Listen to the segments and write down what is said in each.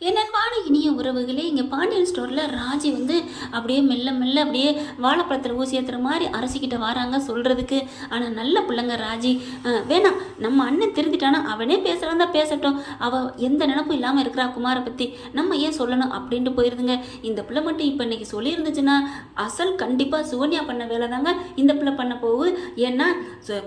என்னன்பான இனிய உறவுகளே இங்கே பாண்டியன் ஸ்டோரில் ராஜி வந்து அப்படியே மெல்ல மெல்ல அப்படியே வாழைப்பழத்தில் ஊசி ஏற்றுற மாதிரி அரசிக்கிட்ட வராங்க சொல்கிறதுக்கு ஆனால் நல்ல பிள்ளைங்க ராஜி. வேணாம் நம்ம அண்ணன் திருந்திட்டானா? அவனே பேசுகிறான் தான் பேசட்டும். அவள் எந்த நினப்பும் இல்லாமல் இருக்கிறா குமாரை பற்றி நம்ம ஏன் சொல்லணும் அப்படின்ட்டு போயிருதுங்க. இந்த பிள்ளை மட்டும் இப்போ இன்றைக்கி சொல்லியிருந்துச்சுன்னா அசல் கண்டிப்பாக சுகன்யா பண்ண வேலை தாங்க இந்த பிள்ளை பண்ண போகுது. ஏன்னா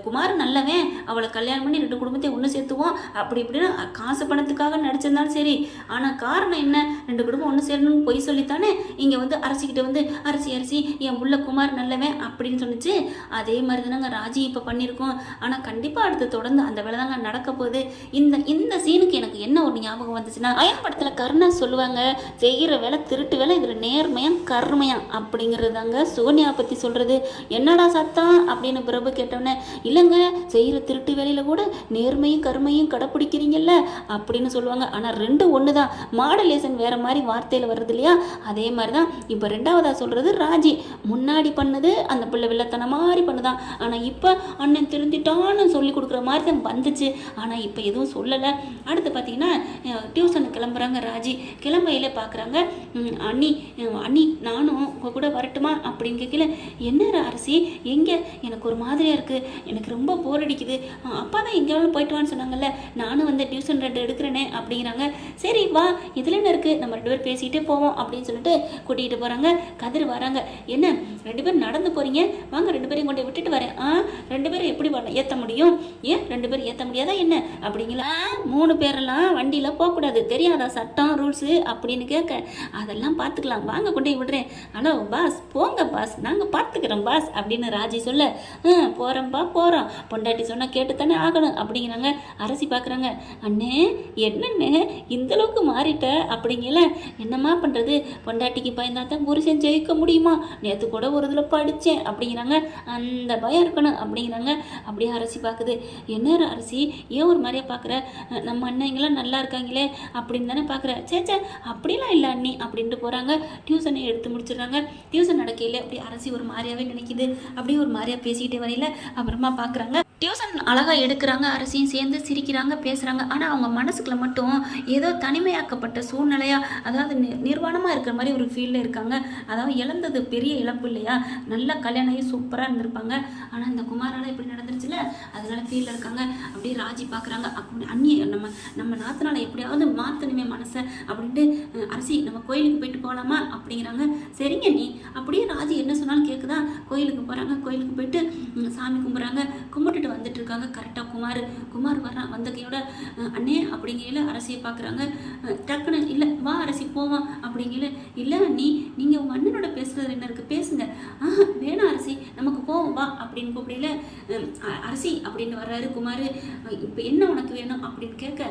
குமார் நல்லவன். அவளை கல்யாணம் பண்ணி ரெண்டு குடும்பத்தையும் ஒன்று சேர்த்துவோம் அப்படி இப்படின்னு காசு பணத்துக்காக நடிச்சிருந்தாலும் சரி. ஆனால் காரணம் என்ன? ரெண்டு குடும்பம் ஒன்று சேரணும்னு பொய் சொல்லித்தானே? இங்கே வந்து அரசிக்கிட்ட வந்து அரிசி அரிசி என் உள்ள குமார் நல்லவன் அப்படின்னு சொன்னிச்சு. அதே மாதிரி தானங்க ராஜி இப்போ பண்ணியிருக்கோம். ஆனால் கண்டிப்பாக அடுத்து தொடர்ந்து அந்த வேலை தாங்க நடக்க போகுது. இந்த இந்த சீனுக்கு எனக்கு என்ன ஒரு ஞாபகம் வந்துச்சுன்னா அயன் படத்தில் கருணா சொல்லுவாங்க செய்கிற வேலை திருட்டு வேலை இதில் நேர்மையாம் கருமையாம் அப்படிங்கிறது தாங்க சோனியா பற்றி சொல்கிறது என்னடா சத்தம்? அப்படின்னு பிரபு கேட்டோன்னே இல்லைங்க செய்கிற திருட்டு வேலையில் கூட நேர்மையும் கருமையும் கடைப்பிடிக்கிறீங்கல்ல அப்படின்னு சொல்லுவாங்க. ஆனால் ரெண்டு ஒன்று தான் மாடலேஷன் வேற மாதிரி வார்த்தையில் வருது இல்லையா? அதே மாதிரி தான் இப்போ ரெண்டாவதாக சொல்கிறது ராஜி. முன்னாடி பண்ணது அந்த பிள்ளை வில்லத்தன மாதிரி பண்ணுதான். ஆனால் இப்போ அண்ணன் திருந்திட்டான்னு சொல்லி கொடுக்குற மாதிரி தான் வந்துச்சு. ஆனால் இப்போ எதுவும் சொல்லலை. அடுத்து பார்த்தீங்கன்னா டியூஷனுக்கு கிளம்புறாங்க ராஜி. கிளம்பையில பார்க்குறாங்க அண்ணி அண்ணி நானும் உங்கள் கூட வரட்டுமா? அப்படின்னு கேட்கல என்ன அரசி? எங்கே? எனக்கு ஒரு மாதிரியாக இருக்குது எனக்கு ரொம்ப போர் அடிக்குது. அப்பா தான் எங்கேயாவது போயிட்டு வான்னு சொன்னாங்கல்ல. நானும் வந்து டியூஷன் ரெண்டு எடுக்கிறேனே அப்படிங்கிறாங்க. சரி வா. இதில் என்ன இருக்குது நம்ம ரெண்டு பேர் பேசிகிட்டே போவோம் அப்படின்னு சொல்லிட்டு கூட்டிகிட்டு போகிறாங்க கதிர் வராங்க. என்ன? ரெண்டு பேரும் நடந்து போகிறீங்க வாங்க ரெண்டு பேரையும் கொண்டு விட்டுட்டு வரேன். ஆ? ரெண்டு பேரும் எப்படி பண்ண ஏற்ற முடியும்? ஏன் ரெண்டு பேரும் ஏற்ற முடியாதா என்ன? அப்படிங்களா? மூணு பேரெல்லாம் வண்டியில் போகக்கூடாது. தெரியாதா சட்டம் ரூல்ஸு? அப்படின்னு கேட்க அதெல்லாம் பார்த்துக்கலாம். வாங்க கொண்டு விடுறேன். ஹலோ பாஸ் போங்க பாஸ். நாங்கள் பார்த்துக்கிறோம் பாஸ் அப்படின்னு ராஜி சொல்ல ஆ போகிறோம்ப்பா போகிறோம் பொண்டாட்டி சொன்னால் கேட்டு தானே ஆகணும் அப்படிங்கிறாங்க. அரசி பார்க்குறாங்க அண்ணே என்னண்ணே? இந்தளவுக்கு மாறி மாறிட்ட அப்படிங்கல? என்னம்மா பண்ணுறது பொண்டாட்டிக்கு பயந்தா தான் புருஷன் ஜெயிக்க முடியுமா? நேற்று கூட ஒரு இதில் படித்தேன் அப்படிங்கிறாங்க. அந்த பயம் இருக்கணும் அப்படிங்கிறாங்க. அப்படியே அரசி பார்க்குது என்ன அரசி? ஏன் ஒரு மாதிரியா பார்க்குற நம்ம அண்ணங்களாம் நல்லா இருக்காங்களே அப்படின்னு தானே பார்க்குற சே சே அப்படிலாம் இல்லை அண்ணி அப்படின்ட்டு போகிறாங்க டியூஷனை எடுத்து முடிச்சிடுறாங்க. டியூஷன் நடக்கையில் அப்படி அரசி ஒரு மாதிரியாவே நினைக்குது. அப்படியே ஒரு மாதிரியா பேசிக்கிட்டே வரையில அப்புறமா பார்க்குறாங்க டியூஷன் அழகாக எடுக்கிறாங்க அரசியும் சேர்ந்து சிரிக்கிறாங்க பேசுகிறாங்க ஆனால் அவங்க மனசுக்குள்ள மட்டும் ஏதோ தனிமையாக்கப்பட்ட சூழ்நிலையாக அதாவது நி நிர்வாணமாக இருக்கிற மாதிரி ஒரு ஃபீலில் இருக்காங்க. அதாவது இழந்தது பெரிய இழப்பு இல்லையா? நல்லா கல்யாணம் ஆகி சூப்பராக இருந்திருப்பாங்க. ஆனால் இந்த குமாரால் இப்படி நடந்துருச்சுல அதனால ஃபீலில் இருக்காங்க. அப்படியே ராஜி பார்க்குறாங்க அப்படி அந்நிய நம்ம நம்ம நாத்தனால எப்படியாவது மாற்றணுமே மனசை அப்படின்ட்டு அரசி நம்ம கோயிலுக்கு போயிட்டு போகலாமா? அப்படிங்கிறாங்க. சரிங்க நீ அப்படியே ராஜி என்ன சொன்னாலும் கேட்குதா கோயிலுக்கு போகிறாங்க கோயிலுக்கு போயிட்டு சாமி கும்பிட்றாங்க. கும்பிட்டுட்டு வந்துட்டு இருக்காங்க. கரெக்டாக குமார் குமார் வர்றான் வந்தகையோட அண்ணே அப்படிங்கையில அரசியை பார்க்குறாங்க டக்குன்னு இல்லை வா அரசி போவோம் அப்படிங்கையில இல்லை நீ நீங்கள் உங்கள் அண்ணனோட பேசுகிறது என்ன இருக்குது பேசுங்க. ஆ வேணாம் அரசி நமக்கு போவோம் வா. அப்படின்னு கூப்பிடையில அரசி அப்படின்னு வர்றாரு குமார். இப்போ என்ன உனக்கு வேணும்? அப்படின்னு கேட்க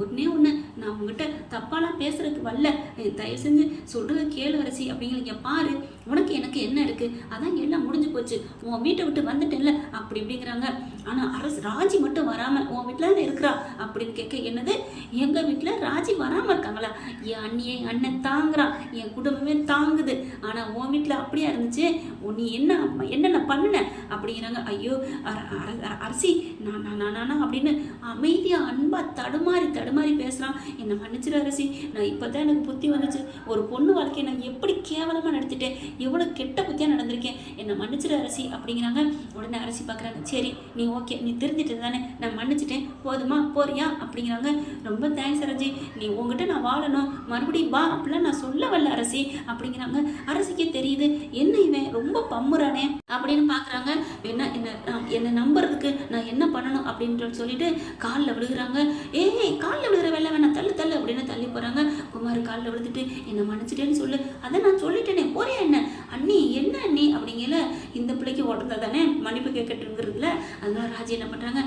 ஒன்றே ஒன்று நான் உங்ககிட்ட தப்பாலாம் பேசுறதுக்கு வரல. தயவு செஞ்சு சொல்கிறத கேளு அரசி அப்படிங்கிறீங்க பாரு. உனக்கு எனக்கு என்ன இருக்குது அதான் எல்லாம் முடிஞ்சு போச்சு. உன் வீட்டை விட்டு வந்துட்டேன்ல. அப்படி இப்படிங்கிறாங்க. ஆனால் அரசு ராஜி மட்டும் வராமல் உன் வீட்டில் இருக்கிறா? அப்படின்னு கேட்க என்னது? எங்கள் வீட்டில் ராஜி வராமல் இருக்காங்களா? என் அண்ணியை அண்ணன் தாங்குறான். என் குடும்பமே தாங்குது. ஆனால் உன் வீட்டில் அப்படியா இருந்துச்சு? உன் நீ என்ன என்னென்ன பண்ணுன? அப்படிங்கிறாங்க. ஐயோ அரசி நான் நான் நானா அப்படின்னு அமைதியாக அன்பாக தடுமாறி தடுமாறி பேசுகிறான் என்னை மன்னிச்சிரு அரசி நான் இப்போ தான் எனக்கு புத்தி வந்துச்சு. ஒரு பொண்ணு வாழ்க்கையை நான் எப்படி கேவலமாக நடத்திட்டேன்? எவ்வளோ கெட்ட புத்தியாக நடந்திருக்கேன்? என்னை மன்னிச்சிரு அரசி அப்படிங்கிறாங்க. உடனே அரசி பார்க்குறாங்க. சரி நீ ஓகே நீ திருந்திட்டு தானே? நான் மன்னிச்சிட்டேன். போதுமா? போறியா? அப்படிங்கிறாங்க. ரொம்ப தேங்க்ஸ் அரசி நீ உங்ககிட்ட நான் வாழணும். மறுபடியும் வா அப்படிலாம் நான் சொல்ல வரல அரசி. அப்படிங்கிறாங்க. அரசிக்கே தெரியுது. என்ன இவன்? ரொம்ப பம்முறானே. அப்படின்னு பார்க்குறாங்க. என்ன என்ன நான் என்னை நம்புறதுக்கு நான் என்ன பண்ணணும் அப்படின்னு சொல்லிட்டு காலில் விழுகிறாங்க. ஏய் காலில் விழுகிற வேலை வேணாம். தள்ளு தள்ளு அப்படின்னு தள்ளி போகிறாங்க குமார் காலில் விழுந்துட்டு என்னை மன்னிச்சிட்டேன்னு சொல்லு. அதை நான் சொல்லிட்டேனே. போறியா என்ன? அண்ணி என்ன அண்ணி அப்படிங்கல இந்த பிள்ளைக்கு உடந்தா தானே மன்னிப்பு கேட்கட்டுங்கிறதுல அதனால ராஜி என்ன பண்ணுறாங்க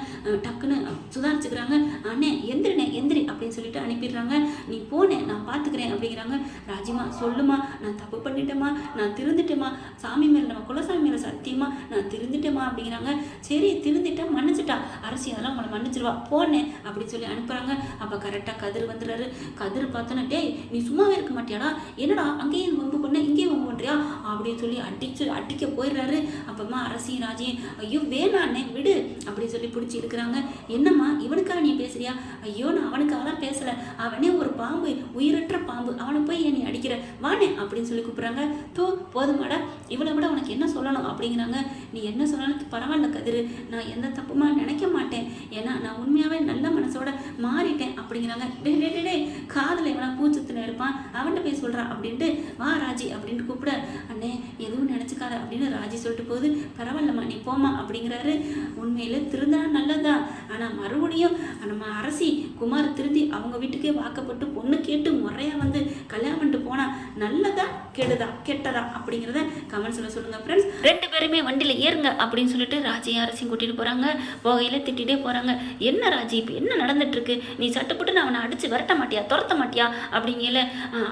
டக்குன்னு சுதாரிச்சுக்கிறாங்க. அண்ணே எந்திரினே எந்திரி அப்படின்னு சொல்லிட்டு அனுப்பிடுறாங்க. நீ போனே நான் பார்த்துக்கிறேன் அப்படிங்கிறாங்க. ராஜிமா சொல்லுமா நான் தப்பு பண்ணிட்டேம்மா நான் திருந்துட்டேம்மா. சாமி மேலே நம்ம குலசாமி மேலே சத்தியமா நான் திருந்துட்டேம்மா அப்படிங்கிறாங்க. சரி திருந்திட்டா மன்னிச்சிட்டா. அரசி அதெல்லாம் உங்களை மன்னிச்சிருவா. போனேன் அப்படின்னு சொல்லி அனுப்புகிறாங்க அப்போ கரெக்டாக கதிர் வந்துடுறாரு. கதிர் பார்த்தோன்னா டேய் நீ சும்மாவே இருக்க மாட்டியாடா? என்னடா அங்கேயும் வம்பு பண்ண இங்கேயும் வம்பு பண்ணுறியா அப்படின்னு சொல்லி அடிச்சு அடிக்க போயிடுறாரு. அப்பமா அரசியும் ராஜையும் ஐயோ வேணாண்ணே விடு அப்படின்னு சொல்லி பிடிச்சி இருக்கிறாங்க என்னம்மா இவனுக்காக நீ பேசுறியா? ஐயோ நான் அவனுக்காகலாம் பேசல. அவனே ஒரு பாம்பு உயிரற்ற பாம்பு. அவனை போய் என்னை அடிக்கிற. வானே அப்படின்னு சொல்லி கூப்பிட்றாங்க. தோ போதுமாடா. இவளை விட உனக்கு என்ன சொல்லணும் அப்படிங்கிறாங்க. நீ என்ன சொன்னாலும் பரவாயில்ல கதிரு. நான் எந்த தப்புமா நினைக்க மாட்டேன். ஏன்னா நான் உண்மையாகவே நல்ல மனசோட மாறிட்டேன் அப்படிங்கிறாங்க. டே டே டே, டே காதில் எவனா பூச்சத்தில் இருப்பான் அவன்கிட்ட போய் சொல்கிறான் அப்படின்ட்டு வா ராஜி அப்படின்ட்டு கூப்பிட அண்ணே எதுவும் நினச்சிக்காத அப்படின்னு ராஜி சொல்லிட்டு போகுது. பரவாயில்லம்மா நீ போம்மா அப்படிங்கிறாரு. உண்மையில் திருந்தா நல்லதா ஆனால் மறுபடியும் நம்ம அரசி குமார் திருந்தி அவங்க வீட்டுக்கே வாக்கப்பட்டு பொண்ணு கேட்டு முறையாக வந்து கல்யாணம் பண்ணிட்டு போனால் நல்லதா? கெடுதா கெட்டதா அப்படிங்கிறத கமெண்ட்ஸில் சொல்லுங்கள் ஃப்ரெண்ட்ஸ் ரெண்டு பேருமே வண்டியில் ஏறுங்க அப்படின்னு சொல்லிட்டு ராஜையும் அரசியும் கூட்டிகிட்டு போகிறாங்க போகையில் திட்டிகிட்டே போகிறாங்க என்ன ராஜி இப்போ என்ன நடந்துட்டுருக்கு? நீ சட்டுப்பட்டு நான் அவனை அடித்து விரட்ட மாட்டியா துரத்த மாட்டியா? அப்படிங்கல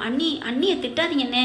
அண்ணி அண்ணியை திட்டாதீங்கண்ணே.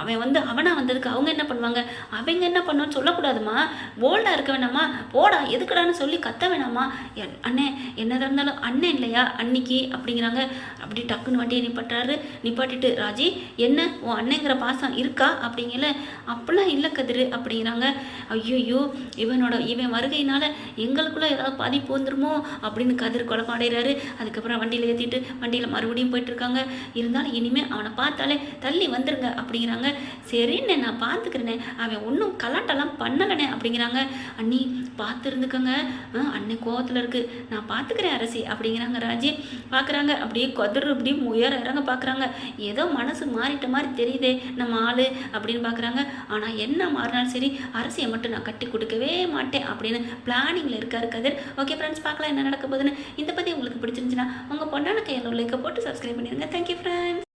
அவன் வந்து அவனாக வந்ததுக்கு அவங்க என்ன பண்ணுவாங்க? அவங்க என்ன பண்ணுன்னு சொல்லக்கூடாதுமா? போல்டாக இருக்க வேணாமா? போடா எதுக்குடான்னு சொல்லி கத்த வேணாமா? என் அண்ணே என்னதாக இருந்தாலும் அண்ணன் இல்லையா? அன்னைக்கு? அப்படிங்கிறாங்க. அப்படி டக்குன்னு வண்டியை நிப்பாட்டுறாரு. நிப்பாட்டிட்டு ராஜி என்ன? உன் அண்ணங்கிற பாசம் இருக்கா அப்படிங்கல அப்படிலாம் இல்லை கதிரு அப்படிங்கிறாங்க. ஐயோ இவனோட இவன் வருகையினால எங்களுக்குள்ள ஏதாவது பாதிப்பு வந்துருமோ? அப்படின்னு கதிர் குழப்படைகிறாரு அதுக்கப்புறம் வண்டியில் ஏற்றிட்டு வண்டியில் மறுபடியும் போயிட்டுருக்காங்க. இருந்தாலும் இனிமேல் அவனை பார்த்தாலே தள்ளி வந்துருங்க அப்படிங்கிறாங்க. சரிண்ணே நான் பார்த்துக்கிறேனே அவன் ஒன்றும் கலாட்டெல்லாம் பண்ணலனே அப்படிங்கிறாங்க. அண்ணி பார்த்து இருந்துக்கோங்க ஆ, அண்ணன் கோவத்தில் இருக்கு. நான் பார்த்துக்கிறேன் அரசி அப்படிங்கிறாங்க ராஜி. பார்க்குறாங்க அப்படியே கொதறு அப்படியே உயர இறங்க பார்க்குறாங்க ஏதோ மனசு மாறிட்ட மாதிரி தெரியுதே. நம்ம ஆள் அப்படின்னு பார்க்குறாங்க ஆனால் என்ன மாறினாலும் சரி அரசியை மட்டும் நான் கட்டி கொடுக்கவே மாட்டேன் அப்படின்னு பிளானிங்கில் இருக்கார் கதிர். ஓகே ஃப்ரெண்ட்ஸ் பார்க்கலாம் என்ன நடக்க போகுதுன்னு. இந்த பற்றி உங்களுக்கு பிடிச்சிருந்துச்சுன்னா உங்கள் பொண்ணான கையில் லைக்கை போட்டு சப்ஸ்கிரைப் பண்ணிடுங்க. Thank you friends